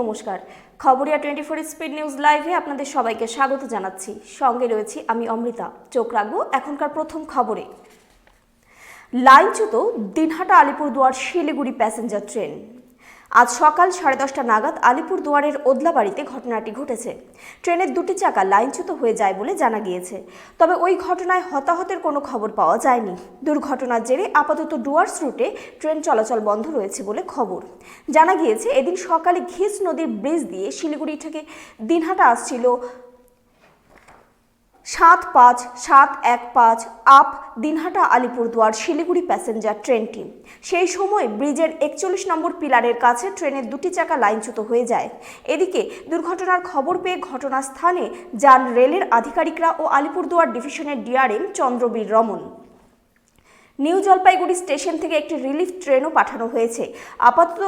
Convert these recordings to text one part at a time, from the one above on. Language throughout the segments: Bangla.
নমস্কার। Khabariya twenty four speed news লাইভে আপনাদের সবাইকে স্বাগত জানাচ্ছি। সঙ্গে রয়েছি আমি অমৃতা। চোখ রাখব এখনকার প্রথম খবরে। লাইনচ্যুত দিনহাটা আলিপুরদুয়ার শিলিগুড়ি প্যাসেঞ্জার ট্রেন আজ সকাল সাড়ে দশটা নাগাদ আলিপুর আলিপুরদুয়ারের ওদলাবাড়িতে ঘটনাটি ঘটেছে। ট্রেনের দুটি চাকা লাইনচ্যুত হয়ে যায় বলে জানা গিয়েছে। তবে ওই ঘটনায় হতাহতের কোনো খবর পাওয়া যায়নি। দুর্ঘটনার জেরে আপাতত ডুয়ার্স রুটে ট্রেন চলাচল বন্ধ রয়েছে বলে খবর। জানা গিয়েছে, এদিন সকালে ঘিস নদীর ব্রিজ দিয়ে শিলিগুড়ি থেকে দিনহাটা আসছিল সাত পাঁচ, সাত এক পাঁচ, আপ, দিনহাটা, আলিপুরদুয়ার, শিলিগুড়ি প্যাসেঞ্জার ট্রেনটি সেই সময় ব্রিজের একচল্লিশ নম্বর পিলারের কাছে ট্রেনের দুটি চাকা লাইনচ্যুত হয়ে যায়। এদিকে দুর্ঘটনার খবর পেয়ে ঘটনাস্থানে যান রেলের আধিকারিকরা ও আলিপুরদুয়ার ডিভিশনের DRM Chandrabir Raman. New Jalpaiguri station থেকে একটি রিলিফ ট্রেনও পাঠানো হয়েছে। আপাতত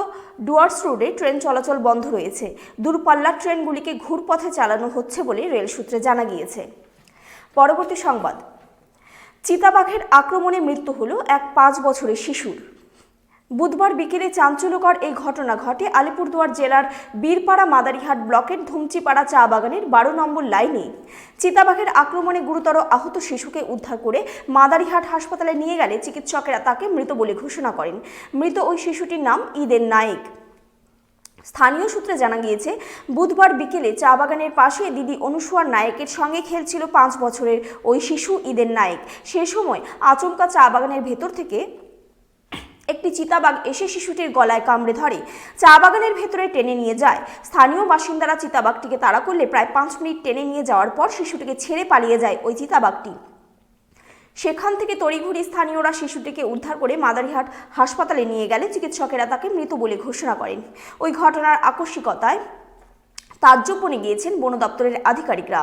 ডুয়ার্স রোডে ট্রেন চলাচল বন্ধ রয়েছে। দূরপাল্লার ট্রেনগুলিকে ঘুরপথে চালানো হচ্ছে বলে রেল সূত্রে জানা গিয়েছে। পরবর্তী সংবাদ। চিতাবাঘের আক্রমণে মৃত্যু হলো এক পাঁচ বছরের শিশুর। বুধবার বিকেলে চাঞ্চল্যকর এই ঘটনা ঘটে আলিপুরদুয়ার জেলার বীরপাড়া মাদারিহাট ব্লকের ধুমচিপাড়া চা বাগানের বারো নম্বর লাইনে চিতাবাঘের আক্রমণে গুরুতর আহত শিশুকে উদ্ধার করে মাদারিহাট হাসপাতালে নিয়ে গেলে চিকিৎসকেরা তাকে মৃত বলে ঘোষণা করেন। মৃত ওই শিশুটির নাম ঈদের নায়েক। স্থানীয় সূত্রে জানা গিয়েছে, বুধবার বিকেলে চা বাগানের পাশে দিদি অনুসুয়ার নায়কের সঙ্গে খেলছিল পাঁচ বছরের ওই শিশু ঈদের নায়েক। সে সময় আচমকা চা বাগানের ভেতর থেকে একটি চিতাবাঘ এসে শিশুটির গলায় কামড়ে ধরে। চা বাগানের ভেতরে টেনে নিয়ে যায়। স্থানীয় বাসিন্দারা চিতাবাঘটিকে তাড়া করলে প্রায় পাঁচ মিনিট টেনে নিয়ে যাওয়ার পর শিশুটিকে ছেড়ে পালিয়ে যায় ওই চিতাবাঘটি। সেখান থেকে তড়িঘড়ি স্থানীয়রা শিশুটিকে উদ্ধার করে মাদারিহাট হাসপাতালে নিয়ে গেলে চিকিৎসকেরা তাকে মৃত বলে ঘোষণা করেন। ওই ঘটনার আকস্মিকতায় তাজ্জবনে গিয়েছেন বন দপ্তরের আধিকারিকরা।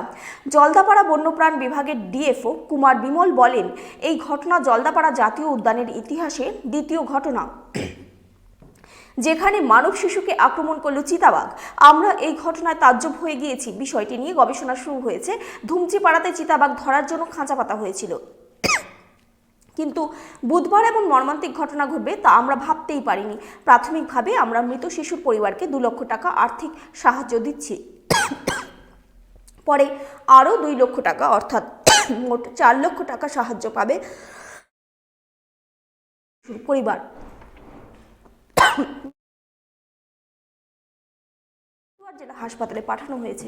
জলদাপাড়া বন্যপ্রাণ বিভাগের ডিএফও কুমার বিমল বলেন, এই ঘটনা জলদাপাড়া জাতীয় উদ্যানের ইতিহাসে দ্বিতীয় ঘটনা। যেখানে মানব শিশুকে আক্রমণ করল চিতাবাঘ। আমরা এই ঘটনায় তাজ্জব হয়ে গিয়েছি। বিষয়টি নিয়ে গবেষণা শুরু হয়েছে। ধুমচিপাড়াতে চিতাবাঘ ধরার জন্য খাঁচা পাতা হয়েছিল। কিন্তু বুধবার এমন মর্মান্তিক ঘটনা ঘটবে তা আমরা ভাবতেই পারিনি। প্রাথমিকভাবে আমরা মৃত শিশুর পরিবারকে দু লক্ষ টাকা আর্থিক সাহায্য দিচ্ছি। পরে আরও দুই লক্ষ টাকা অর্থাৎ মোট চার লক্ষ টাকা সাহায্য পাবে পরিবার। জেলা হাসপাতালে পাঠানো হয়েছে।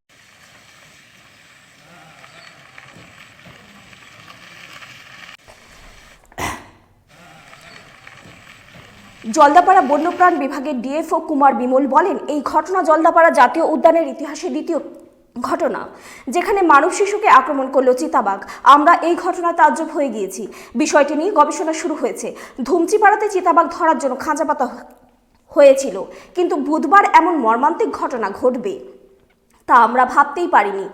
জলদাপাড়া বন্যপ্রাণ বিভাগের ডিএফও কুমার বিমল বলেন, এই ঘটনা জলদাপাড়া জাতীয় উদ্যানের ইতিহাসে দ্বিতীয় ঘটনা, যেখানে মানব শিশুকে আক্রমণ করল চিতাবাঘ। আমরা এই ঘটনা তাজ্জব হয়ে গিয়েছি। বিষয়টি নিয়ে গবেষণা শুরু হয়েছে। ধুমচিপাড়াতে চিতাবাঘ ধরার জন্য খাঁচাপাতা হয়েছিল। কিন্তু বুধবার এমন মর্মান্তিক ঘটনা ঘটবে। তা আমরা ভাবতেই পারিনি।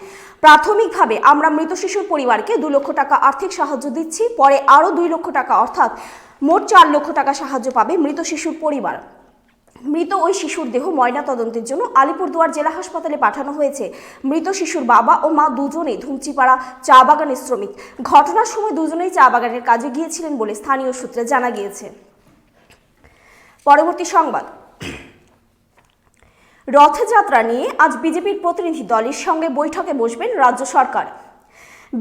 প্রাথমিকভাবে আমরা মৃত শিশুর পরিবারকে দু লক্ষ টাকা আর্থিক সাহায্য দিচ্ছি, পরে আরও দুই লক্ষ টাকা, অর্থাৎ মোট চার লক্ষ টাকা সাহায্য পাবে মৃত শিশুর পরিবার। মৃত ওই শিশুর দেহ ময়না তদন্তের জন্য আলিপুরদুয়ার জেলা হাসপাতালে পাঠানো হয়েছে। মৃত শিশুর বাবা ও মা দুজনেই ধুমচিপাড়া চা বাগানের শ্রমিক। ঘটনার সময় দুজনেই চা বাগানের কাজে গিয়েছিলেন বলে স্থানীয় সূত্রে জানা গিয়েছে। পরবর্তী সংবাদ। রথযাত্রা নিয়ে আজ বিজেপির প্রতিনিধি দলের সঙ্গে বৈঠকে বসবেন রাজ্য সরকার।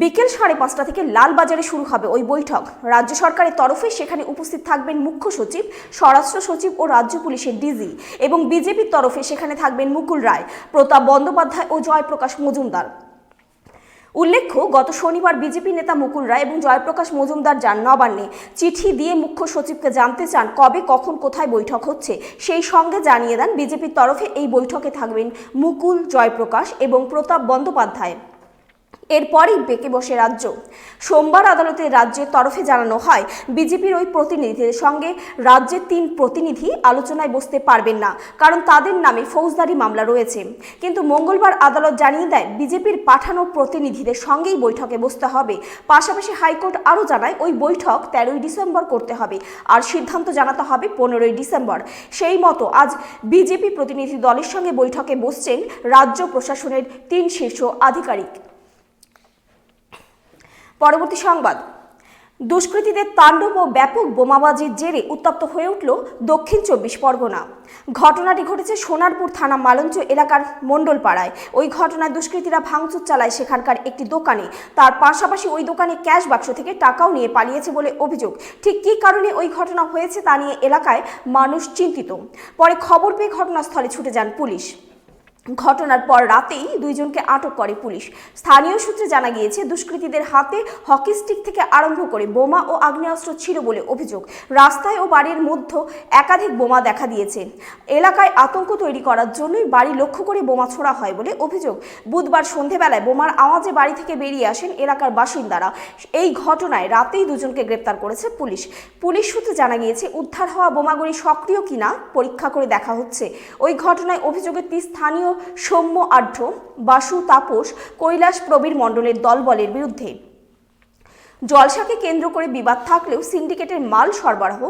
বিকেল সাড়ে পাঁচটা থেকে লালবাজারে শুরু হবে ওই বৈঠক। রাজ্য সরকারের তরফে সেখানে উপস্থিত থাকবেন মুখ্য সচিব, স্বরাষ্ট্র সচিব ও রাজ্য পুলিশের ডিজি এবং বিজেপির তরফে সেখানে থাকবেন মুকুল রায়, প্রতাপ বন্দ্যোপাধ্যায় ও জয়প্রকাশ মজুমদার। উল্লেখ্য, গত শনিবার বিজেপি নেতা মুকুল রায় এবং জয়প্রকাশ মজুমদার যান নবান্নে চিঠি দিয়ে মুখ্য সচিবকে জানতে চান কবে, কখন, কোথায় বৈঠক হচ্ছে, সেই সঙ্গে জানিয়ে দেন বিজেপির তরফে এই বৈঠকে থাকবেন মুকুল, জয়প্রকাশ এবং প্রতাপ বন্দ্যোপাধ্যায়। এরপরই বেঁকে বসে রাজ্য। সোমবার আদালতে রাজ্যের তরফে জানানো হয়, বিজেপির ওই প্রতিনিধিদের সঙ্গে রাজ্যের তিন প্রতিনিধি আলোচনায় বসতে পারবেন না, কারণ তাদের নামে ফৌজদারি মামলা রয়েছে। কিন্তু মঙ্গলবার আদালত জানিয়ে দেয়, বিজেপির পাঠানো প্রতিনিধিদের সঙ্গেই বৈঠকে বসতে হবে। পাশাপাশি হাইকোর্ট আরও জানায়, ওই বৈঠক তেরোই ডিসেম্বর করতে হবে। আর সিদ্ধান্ত জানাতে হবে পনেরোই ডিসেম্বর। সেই মতো আজ বিজেপি প্রতিনিধি দলের সঙ্গে বৈঠকে বসছেন রাজ্য প্রশাসনের তিন শীর্ষ আধিকারিক। পরবর্তী সংবাদ। দুষ্কৃতীদের তাণ্ডব ও ব্যাপক বোমাবাজির জেরে উত্তপ্ত হয়ে উঠল দক্ষিণ চব্বিশ পরগনা। ঘটনাটি ঘটেছে সোনারপুর থানা মালঞ্চ এলাকার মণ্ডলপাড়ায়। ওই ঘটনায় দুষ্কৃতীরা ভাঙচুর চালায় সেখানকার একটি দোকানে। তার পাশাপাশি ওই দোকানে ক্যাশ বাক্স থেকে টাকাও নিয়ে পালিয়েছে বলে অভিযোগ। ঠিক কী কারণে ওই ঘটনা হয়েছে তা নিয়ে এলাকায় মানুষ চিন্তিত। পরে খবর পেয়ে ঘটনাস্থলে ছুটে যান পুলিশ। ঘটনার পর রাতেই দুইজনকে আটক করে পুলিশ। স্থানীয় সূত্রে জানা গিয়েছে, দুষ্কৃতীদের হাতে হকি স্টিক থেকে আরম্ভ করে বোমা ও আগ্নেয়াস্ত্র ছিল বলে অভিযোগ। রাস্তায় ও বাড়ির মধ্যে একাধিক বোমা দেখা দিয়েছে। এলাকায় আতঙ্ক তৈরি করার জন্যই বাড়ি লক্ষ্য করে বোমা ছোড়া হয় বলে অভিযোগ। বুধবার সন্ধেবেলায় বোমার আওয়াজে বাড়ি থেকে বেরিয়ে আসেন এলাকার বাসিন্দারা। এই ঘটনায় রাতেই দুজনকে গ্রেপ্তার করেছে পুলিশ। পুলিশ সূত্রে জানা গিয়েছে, উদ্ধার হওয়া বোমাগুলি সক্রিয় কিনা পরীক্ষা করে দেখা হচ্ছে। ওই ঘটনায় অভিযোগের স্থানীয় সৌম্য আঢ্য বাসু তাপস, কৈলাস প্রবীর মণ্ডলের দলবলের বিরুদ্ধে। জলসাকে কেন্দ্র করে বিবাদ থাকলেও সিন্ডিকেটের মাল সরবরাহ,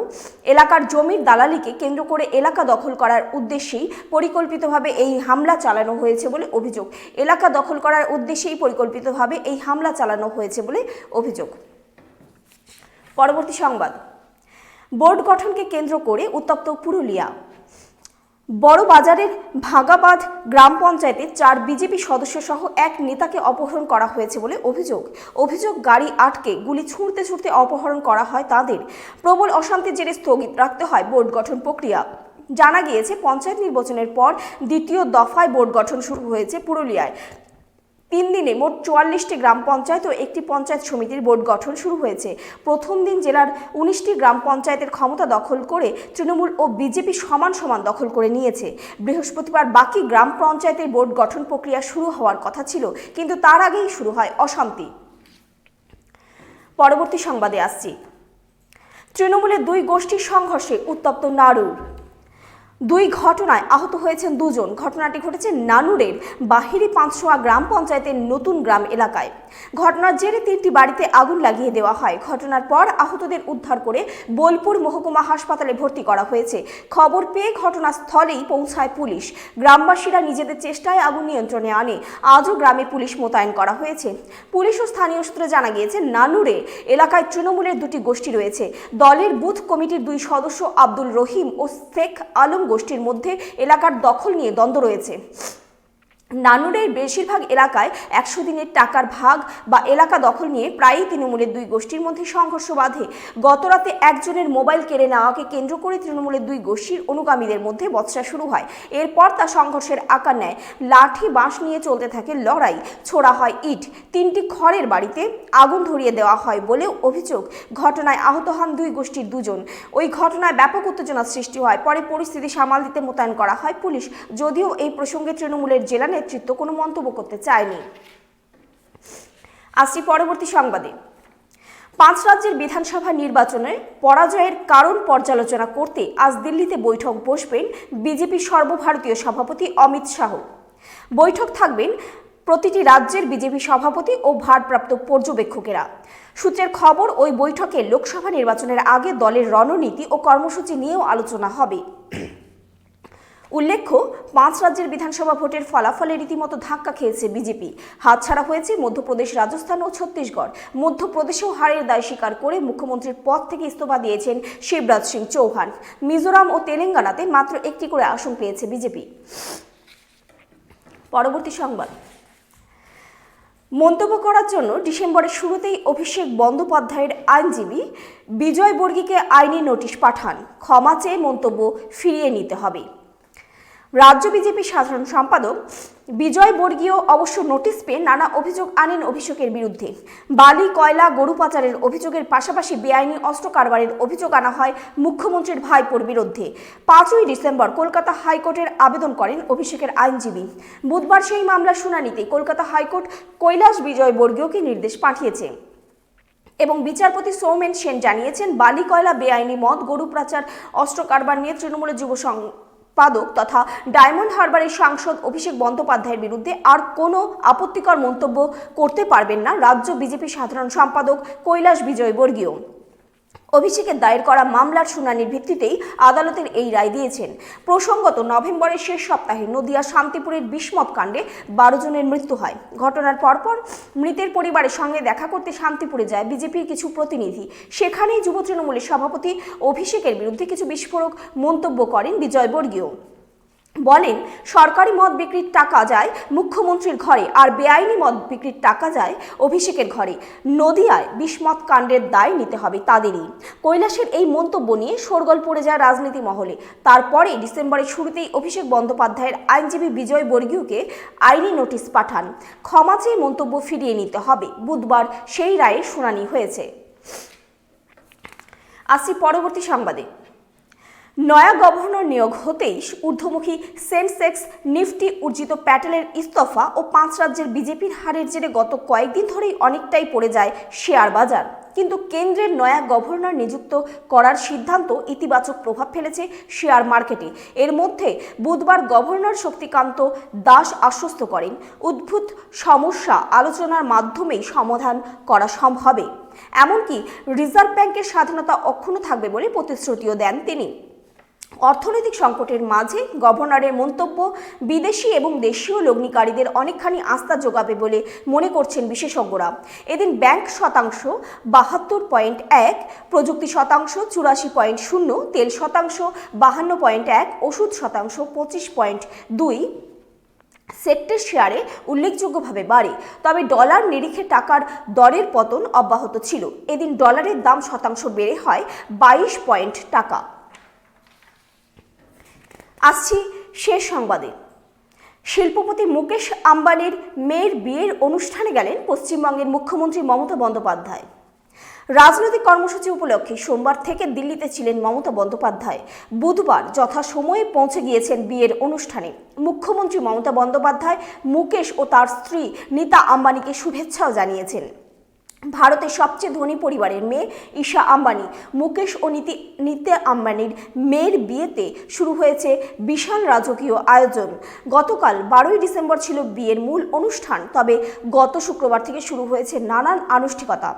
এলাকার জমির দালালিকে কেন্দ্র করে এলাকা দখল করার উদ্দেশ্যেই পরিকল্পিতভাবে এই হামলা চালানো হয়েছে বলে অভিযোগ। এলাকা দখল করার উদ্দেশ্যেই পরিকল্পিতভাবে এই হামলা চালানো হয়েছে বলে অভিযোগ। পরবর্তী সংবাদ। বোর্ড গঠনকে কেন্দ্র করে উত্তপ্ত পুরুলিয়া। বড় বাজারের ভাগাবাদ গ্রাম পঞ্চায়েতে চার বিজেপি সদস্য সহ এক নেতাকে অপহরণ করা হয়েছে বলে অভিযোগ। অভিযোগ, গাড়ি আটকে গুলি ছুঁড়তে ছুঁড়তে অপহরণ করা হয় তাদের। প্রবল অশান্তির জেরে স্থগিত রাখতে হয় বোর্ড গঠন প্রক্রিয়া। জানা গিয়েছে, পঞ্চায়েত নির্বাচনের পর দ্বিতীয় দফায় বোর্ড গঠন শুরু হয়েছে পুরুলিয়ায়। তিন দিনে মোট চুয়াল্লিশটি গ্রাম পঞ্চায়েত ও একটি পঞ্চায়েত সমিতির বোর্ড গঠন শুরু হয়েছে। প্রথম দিন জেলার উনিশটি গ্রাম পঞ্চায়েতের ক্ষমতা দখল করে তৃণমূল ও বিজেপি সমান সমান দখল করে নিয়েছে। বৃহস্পতিবার বাকি গ্রাম পঞ্চায়েতের বোর্ড গঠন প্রক্রিয়া শুরু হওয়ার কথা ছিল, কিন্তু তার আগেই শুরু হয় অশান্তি। পরবর্তী সংবাদে আসছি। তৃণমূলের দুই গোষ্ঠীর সংঘর্ষে উত্তপ্ত নাড়ুর দুই ঘটনায় আহত হয়েছেন দুজন। ঘটনাটি ঘটেছে নানুরের বাহিরি পাঁচশোয়া গ্রাম পঞ্চায়েতের নতুন গ্রাম এলাকায়। ঘটনার জেরে তিনটি বাড়িতে আগুন লাগিয়ে দেওয়া হয়। ঘটনার পর আহতদের উদ্ধার করে বোলপুর মহকুমা হাসপাতালে ভর্তি করা হয়েছে। খবর পেয়ে ঘটনাস্থলেই পৌঁছায় পুলিশ। গ্রামবাসীরা নিজেদের চেষ্টায় আগুন নিয়ন্ত্রণে আনে। আজও গ্রামে পুলিশ মোতায়েন করা হয়েছে। পুলিশ ও স্থানীয় সূত্রে জানা গিয়েছে, নানুরে এলাকায় তৃণমূলের দুটি গোষ্ঠী রয়েছে। দলের বুথ কমিটির দুই সদস্য আব্দুল রহিম ও শেখ আলম গোষ্ঠীর মধ্যে এলাকার দখল নিয়ে দ্বন্দ্ব রয়েছে। নানুরের বেশিরভাগ এলাকায় একশো দিনের টাকার ভাগ বা এলাকা দখল নিয়ে প্রায়ই তৃণমূলের দুই গোষ্ঠীর মধ্যে সংঘর্ষ বাধে। গতরাতে একজনের মোবাইল কেড়ে নেওয়াকে কেন্দ্র করে তৃণমূলের দুই গোষ্ঠীর অনুগামীদের মধ্যে বচসা শুরু হয়। এরপর তা সংঘর্ষের আকার নেয়। লাঠি, বাঁশ নিয়ে চলতে থাকে লড়াই। ছোড়া হয় ইট। তিনটি খড়ের বাড়িতে আগুন ধরিয়ে দেওয়া হয় বলেও অভিযোগ ঘটনায় আহত হন দুই গোষ্ঠীর দুজন। ওই ঘটনায় ব্যাপক উত্তেজনা সৃষ্টি হয়। পরে পরিস্থিতি সামাল দিতে মোতায়েন করা হয় পুলিশ। যদিও এই প্রসঙ্গে তৃণমূলের জেলা নেতৃত্ব কোনো মন্তব্য করতে চায়নি। আসছি পরবর্তী সংবাদে। পাঁচ রাজ্যের বিধানসভা নির্বাচনে পরাজয়ের কারণ পর্যালোচনা করতে আজ দিল্লিতে বৈঠক বসবেন বিজেপি সর্বভারতীয় সভাপতি অমিত শাহ। বৈঠক থাকবেন প্রতিটি রাজ্যের বিজেপি সভাপতি ও ভারপ্রাপ্ত পর্যবেক্ষকেরা। সূত্রের খবর, ওই বৈঠকে লোকসভা নির্বাচনের আগে দলের রণনীতি ও কর্মসূচি নিয়েও আলোচনা হবে। উল্লেখ্য, পাঁচ রাজ্যের বিধানসভা ভোটের ফলাফলে রীতিমতো ধাক্কা খেয়েছে বিজেপি। হাতছাড়া হয়েছে মধ্যপ্রদেশ, রাজস্থান ও ছত্তিশগড়। মধ্যপ্রদেশেও হারের দায় স্বীকার করে মুখ্যমন্ত্রীর পদ থেকে ইস্তফা দিয়েছেন শিবরাজ সিং চৌহান। মিজোরাম ও তেলেঙ্গানাতে মাত্র একটি করে আসন পেয়েছে বিজেপি। পরবর্তী সংবাদ। মন্তব্য করার জন্য ডিসেম্বরের শুরুতেই অভিষেক বন্দ্যোপাধ্যায়ের আইনজীবী বিজয় বর্গীকে আইনি নোটিশ পাঠান। ক্ষমা চেয়ে মন্তব্য ফিরিয়ে নিতে হবে। রাজ্য বিজেপি সাধারণ সম্পাদক বিজয় বর্গীয় অবশ্য নোটিশ পেয়ে নানা অভিযোগ আনেন অভিষেকের বিরুদ্ধে। বালি, কয়লা, গরু পাচারের অভিযোগের পাশাপাশি বেআইনি অস্ত্র কারবারের অভিযোগ আনা হয় মুখ্যমন্ত্রীর ভাইপোর বিরুদ্ধে। পাঁচই ডিসেম্বর কলকাতা হাইকোর্টের আবেদন করেন অভিষেকের আইনজীবী। বুধবার সেই মামলার শুনানিতে কলকাতা হাইকোর্ট কৈলাস বিজয় বর্গীয়কে নির্দেশ পাঠিয়েছে এবং বিচারপতি সৌমেন সেন জানিয়েছেন, বালি, কয়লা, বেআইনি মদ, গরু পাচার, অস্ত্র কারবার নিয়ে তৃণমূলের যুব সম্পাদক তথা ডায়মন্ড হারবারের সাংসদ অভিষেক বন্দ্যোপাধ্যায়ের বিরুদ্ধে আর কোনো আপত্তিকর মন্তব্য করতে পারবেন না রাজ্য বিজেপি সাধারণ সম্পাদক কৈলাস বিজয় বর্গীয়। অভিষেকের দায়ের করা মামলার শুনানির ভিত্তিতেই আদালতের এই রায় দিয়েছেন। প্রসঙ্গত, নভেম্বরের শেষ সপ্তাহে নদিয়া শান্তিপুরের বিস্মত কাণ্ডে বারো জনের মৃত্যু হয়। ঘটনার পরপর মৃতের পরিবারের সঙ্গে দেখা করতে শান্তিপুরে যায় বিজেপির কিছু প্রতিনিধি। সেখানেই যুব তৃণমূলের সভাপতি অভিষেকের বিরুদ্ধে কিছু বিস্ফোরক মন্তব্য করেন বিজয় বর্গীয়। বলেন, সরকারি মদ বিক্রির টাকা যায় মুখ্যমন্ত্রীর ঘরে আর বেআইনি মদ বিক্রির টাকা যায় অভিষেকের ঘরে। নদিয়ায় বিস্মত কাণ্ডের দায় নিতে হবে তাদেরই। কৈলাসের এই মন্তব্য নিয়ে শোরগোল পড়ে যায় রাজনীতি মহলে। তারপরে ডিসেম্বরের শুরুতেই অভিষেক বন্দ্যোপাধ্যায়ের আইনজীবী বিজয় বর্গীয়কে আইনি নোটিশ পাঠান। ক্ষমা চেয়ে মন্তব্য ফিরিয়ে নিতে হবে। বুধবার সেই রায়ের শুনানি হয়েছে। আসি পরবর্তী সংবাদে। নয়া গভর্নর নিয়োগ হতেই ঊর্ধ্বমুখী সেন্সেক্স নিফটি উর্জিত প্যাটেলের ইস্তফা ও পাঁচ রাজ্যের বিজেপির হারের জেরে গত কয়েকদিন ধরেই অনেকটাই পড়ে যায় শেয়ার বাজার। কিন্তু কেন্দ্রের নয়া গভর্নর নিযুক্ত করার সিদ্ধান্ত ইতিবাচক প্রভাব ফেলেছে শেয়ার মার্কেটে। এর মধ্যে বুধবার গভর্নর শক্তিকান্ত দাস আশ্বস্ত করেন, উদ্ভূত সমস্যা আলোচনার মাধ্যমেই সমাধান করা সম্ভবে এমনকি রিজার্ভ ব্যাংকের স্বাধীনতা অক্ষুণ্ণ থাকবে বলে প্রতিশ্রুতিও দেন তিনি। অর্থনৈতিক সংকটের মাঝে গভর্নরের মন্তব্য, বিদেশি এবং দেশীয় লগ্নিকারীদের অনেকখানি আস্থা যোগাবে বলে মনে করছেন বিশেষজ্ঞরা। এদিন ব্যাংক শতাংশ বাহাত্তর পয়েন্ট এক, প্রযুক্তি শতাংশ চুরাশি পয়েন্ট শূন্য, তেল শতাংশ বাহান্ন পয়েন্ট এক, ওষুধ শতাংশ পঁচিশ পয়েন্ট দুই সেক্টর শেয়ারে উল্লেখযোগ্যভাবে বাড়ে। তবে ডলার নিরিখে টাকার দরের পতন অব্যাহত ছিল। এদিন ডলারের দাম শতাংশ বেড়ে হয় বাইশ পয়েন্ট টাকা। আসছি শেষ সংবাদে। শিল্পপতি মুকেশ আম্বানির মেয়ের বিয়ের অনুষ্ঠানে গেলেন পশ্চিমবঙ্গের মুখ্যমন্ত্রী মমতা বন্দ্যোপাধ্যায়। রাজনৈতিক কর্মসূচি উপলক্ষে সোমবার থেকে দিল্লিতে ছিলেন মমতা বন্দ্যোপাধ্যায়। বুধবার যথাসময়ে পৌঁছে গিয়েছেন বিয়ের অনুষ্ঠানে। মুখ্যমন্ত্রী মমতা বন্দ্যোপাধ্যায়, মুকেশ ও তার স্ত্রী নীতা আম্বানিকে শুভেচ্ছাও জানিয়েছেন। ভারতের সবচেয়ে ধনী পরিবারের মেয়ে ঈশা আম্বানি। মুকেশ ও নীতি নিতে আম্বানির মেয়ের বিয়েতে শুরু হয়েছে বিশাল রাজকীয় আয়োজন। গতকাল বারোই ডিসেম্বর ছিল বিয়ের মূল অনুষ্ঠান, তবে গত শুক্রবার থেকে শুরু হয়েছে নানান আনুষ্ঠানিকতা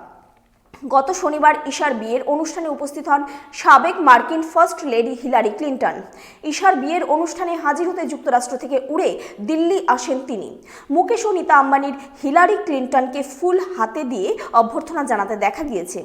গত শনিবার ঈশার বিয়ের অনুষ্ঠানে উপস্থিত হন সাবেক মার্কিন ফার্স্ট লেডি হিলারি ক্লিন্টন। ঈশার বিয়ের অনুষ্ঠানে হাজির হতে যুক্তরাষ্ট্র থেকে উড়ে দিল্লি আসেন তিনি। মুকেশ ও নীতা আম্বানির হিলারি ক্লিন্টনকে ফুল হাতে দিয়ে অভ্যর্থনা জানাতে দেখা গিয়েছে।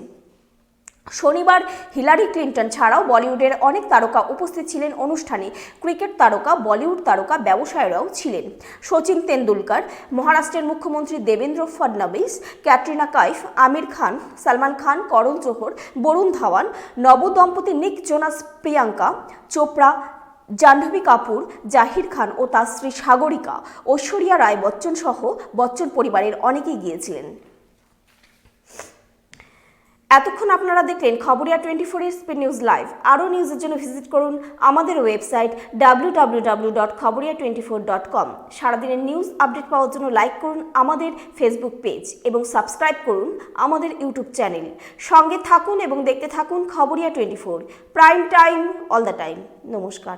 শনিবার হিলারি ক্লিন্টন ছাড়াও বলিউডের অনেক তারকা উপস্থিত ছিলেন অনুষ্ঠানে। ক্রিকেট তারকা, বলিউড তারকা, ব্যবসায়ীরাও ছিলেন। সচিন তেন্ডুলকর, মহারাষ্ট্রের মুখ্যমন্ত্রী দেবেন্দ্র ফডনবিস, ক্যাটরিনা কাইফ, আমির খান, সালমান খান, করণ জোহর, বরুণ ধাওয়ান নবদম্পতি নিক জোনাস প্রিয়াঙ্কা, চোপড়া, জাহ্নবী কাপুর, জাহির খান ও তার স্ত্রী সাগরিকা, ঐশ্বরিয়া রায় বচ্চন সহ বচ্চন পরিবারের অনেকেই গিয়েছিলেন। এতক্ষণ আপনারা দেখলেন Khabariya twenty four speed news live. আরও নিউজের জন্য ভিজিট করুন আমাদের website W W W dot Khabariya twenty four dot com. সারাদিনের নিউজ আপডেট পাওয়ার জন্য লাইক করুন আমাদের ফেসবুক পেজ এবং সাবস্ক্রাইব করুন আমাদের ইউটিউব চ্যানেল। সঙ্গে থাকুন এবং দেখতে থাকুন Khabariya twenty four. Prime time, all the time. নমস্কার।